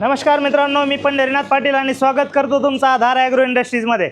नमस्कार मित्रांनो मी पंढरीनाथ पाटील आणि स्वागत करतो तुमचं आधार ॲग्रो इंडस्ट्रीजमध्ये.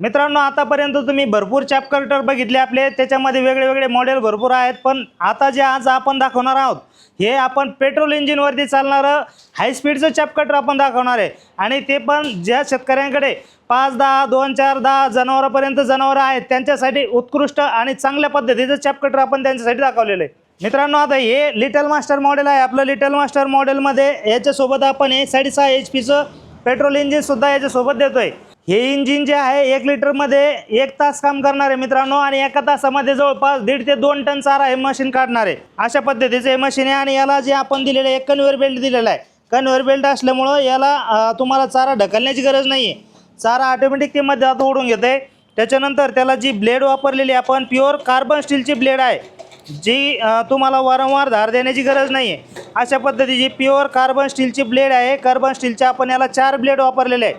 मित्रांनो आतापर्यंत तुम्ही भरपूर चॅपकटर बघितले आपले त्याच्यामध्ये वेगळे वेगळे मॉडेल भरपूर आहेत पण आता जे आज आपण दाखवणार आहोत हे आपण पेट्रोल इंजिनवरती चालणारं हाय स्पीडचं आपण दाखवणार आहे. आणि ते पण ज्या शेतकऱ्यांकडे पाच दहा दोन चार दहा जनावरांपर्यंत जनावरं आहेत त्यांच्यासाठी उत्कृष्ट आणि चांगल्या पद्धतीचं चॅपकटर आपण त्यांच्यासाठी दाखवलेलं आहे. मित्रांनो आता हे लिटल मास्टर मॉडेल आहे. आपलं लिटल मास्टर मॉडेलमध्ये याच्यासोबत आपण हे साडेसहा एच पीचं पेट्रोल इंजिनसुद्धा याच्यासोबत देतो आहे हे इंजिन जे आहे एक लिटरमध्ये एक तास काम करणार आहे मित्रांनो आणि एका तासामध्ये जवळपास दीड ते दोन टन चारा हे मशीन काढणार. आहे अशा पद्धतीचं हे मशीन आहे आणि याला जे आपण दिलेलं आहे कन्व्हेअर बेल्ट दिलेला आहे. कन्व्हेअर बेल्ट असल्यामुळं याला तुम्हाला चारा ढकलण्याची गरज नाही आहे चारा ऑटोमॅटिक ते मध्ये आता ओढून घेते त्याच्यानंतर त्याला जी ब्लेड वापरलेली आहे आपण प्युअर कार्बन स्टीलची ब्लेड आहे. जी तुम्हाला वारंवार धार देण्याची गरज नाही आहे अशा पद्धतीची प्युअर कार्बन स्टीलची ब्लेड आहे. कार्बन स्टीलच्या आपण याला चार ब्लेड वापरलेले आहे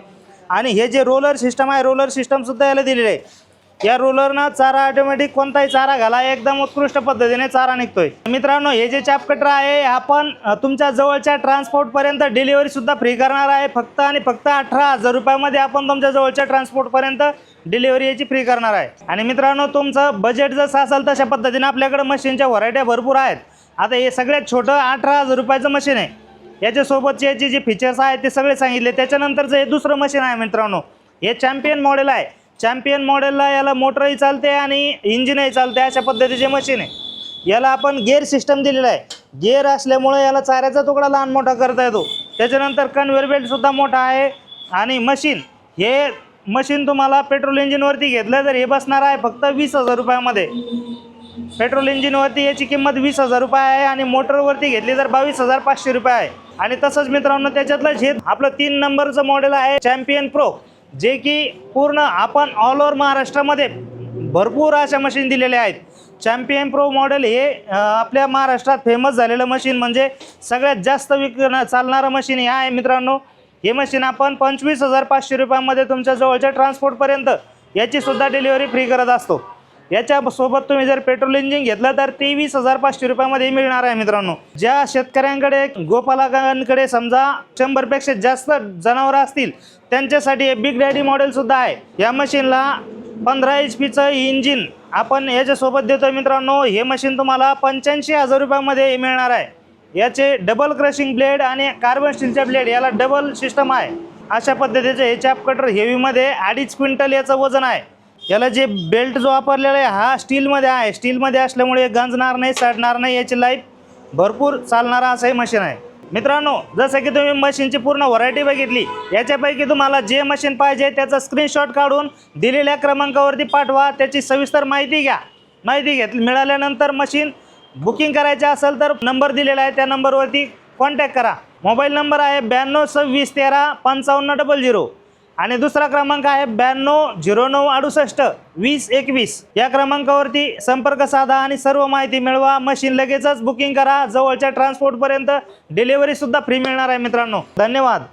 आणि हे जे रोलर सिस्टम आहे रोलर सिस्टमसुद्धा याला दिलेले आहे या रोलरनं चारा ऑटोमॅटिक कोणताही चारा घाला एकदम उत्कृष्ट पद्धतीने चारा निघतोय. मित्रांनो हे जे चापकटर आहे आपण तुमच्या जवळच्या ट्रान्सपोर्टपर्यंत डिलिव्हरीसुद्धा फ्री करणार आहे. फक्त आणि फक्त अठरा हजार रुपयामध्ये आपण तुमच्या जवळच्या ट्रान्सपोर्टपर्यंत डिलिव्हरी याची फ्री करणार आहे. आणि मित्रांनो तुमचं बजेट जसं असेल तशा पद्धतीने आपल्याकडे मशीनच्या व्हरायट्या भरपूर आहेत. आता हे सगळ्यात छोटं अठरा हजार रुपयाचं मशीन आहे. याच्यासोबतचे याचे जे फीचर्स आहेत ते सगळे सांगितले. त्याच्यानंतरचं हे दुसरं मशीन आहे मित्रांनो. हे चॅम्पियन मॉडेल आहे. चॅम्पियन मॉडेलला याला मोटरही चालते आणि इंजिनही चालते अशा पद्धतीचे मशीन आहे. याला आपण गेअर सिस्टम दिलेला आहे. गेअर असल्यामुळे याला चाऱ्याचा तुकडा लहान मोठा करता येतो. त्याच्यानंतर कन्व्हेअर बेल्टसुद्धा मोठा आहे आणि मशीन हे मशीन तुम्हाला पेट्रोल इंजिनवरती घेतलं तर हे बसणार आहे फक्त वीस हजार रुपयामध्ये. पेट्रोल इंजिनवरती याची किंमत वीस हजार रुपये आहे आणि मोटरवरती घेतली तर बावीस हजार पाचशे रुपये आहे. आणि तसंच मित्रांनो त्याच्यातलं हे आपलं तीन नंबरचं मॉडेल आहे चॅम्पियन प्रो जे की पूर्ण आपण ऑल ओव्हर महाराष्ट्रामध्ये भरपूर अशा मशीन दिलेल्या आहेत. चॅम्पियन प्रो मॉडेल हे आपल्या महाराष्ट्रात फेमस झालेलं मशीन म्हणजे सगळ्यात जास्त विकणं चालणारं मशीन हे आहे मित्रांनो. हे मशीन आपण पंचवीस हजार पाचशे रुपयामध्ये तुमच्या जवळच्या ट्रान्सपोर्टपर्यंत याची सुद्धा डिलिव्हरी फ्री करत असतो. याच्या सोबत तुम्ही जर पेट्रोल इंजिन घेतलं तर तेवीस हजार पाचशे रुपयामध्ये मिळणार आहे मित्रांनो. ज्या शेतकऱ्यांकडे गोपालकांकडे समजा शंभरपेक्षा जास्त जनावरं असतील त्यांच्यासाठी बिग डॅडी मॉडेलसुद्धा आहे. या मशीनला पंधरा एच पीचं इंजिन आपण याच्यासोबत देतो मित्रांनो. हे मशीन तुम्हाला पंच्याऐंशी हजार रुपयामध्ये मिळणार आहे. याचे डबल क्रशिंग ब्लेड आणि कार्बन स्टीलच्या ब्लेड याला डबल सिस्टम आहे. अशा पद्धतीचे हे चॅप कटर हेवीमध्ये अडीच क्विंटल याचं वजन आहे. याला जे बेल्ट जो वापरलेला आहे हा स्टीलमध्ये आहे. स्टीलमध्ये असल्यामुळे गंजणार नाही सडणार नाही याची लाईफ भरपूर चालणारा असं हे मशीन आहे. मित्रांनो जसं की तुम्ही मशीनची पूर्ण व्हरायटी बघितली याच्यापैकी तुम्हाला जे मशीन पाहिजे त्याचा स्क्रीनशॉट काढून दिलेल्या क्रमांकावरती पाठवा. त्याची सविस्तर माहिती घ्या. माहिती घेत मिळाल्यानंतर मशीन बुकिंग करायचे असेल तर नंबर दिलेला आहे त्या नंबरवरती कॉन्टॅक्ट करा. मोबाईल नंबर आहे ब्याण्णव सव्वीस तेरा पंचावन्न डबल झिरो आणि दुसरा क्रमांक आहे ब्याण्णव झिरो नऊ अडुसष्ट वीस एकवीस. या क्रमांकावरती संपर्क साधा आणि सर्व माहिती मिळवा. मशीन लगेचच बुकिंग करा. जवळच्या ट्रान्सपोर्टपर्यंत डिलिव्हरीसुद्धा फ्री मिळणार आहे मित्रांनो. धन्यवाद.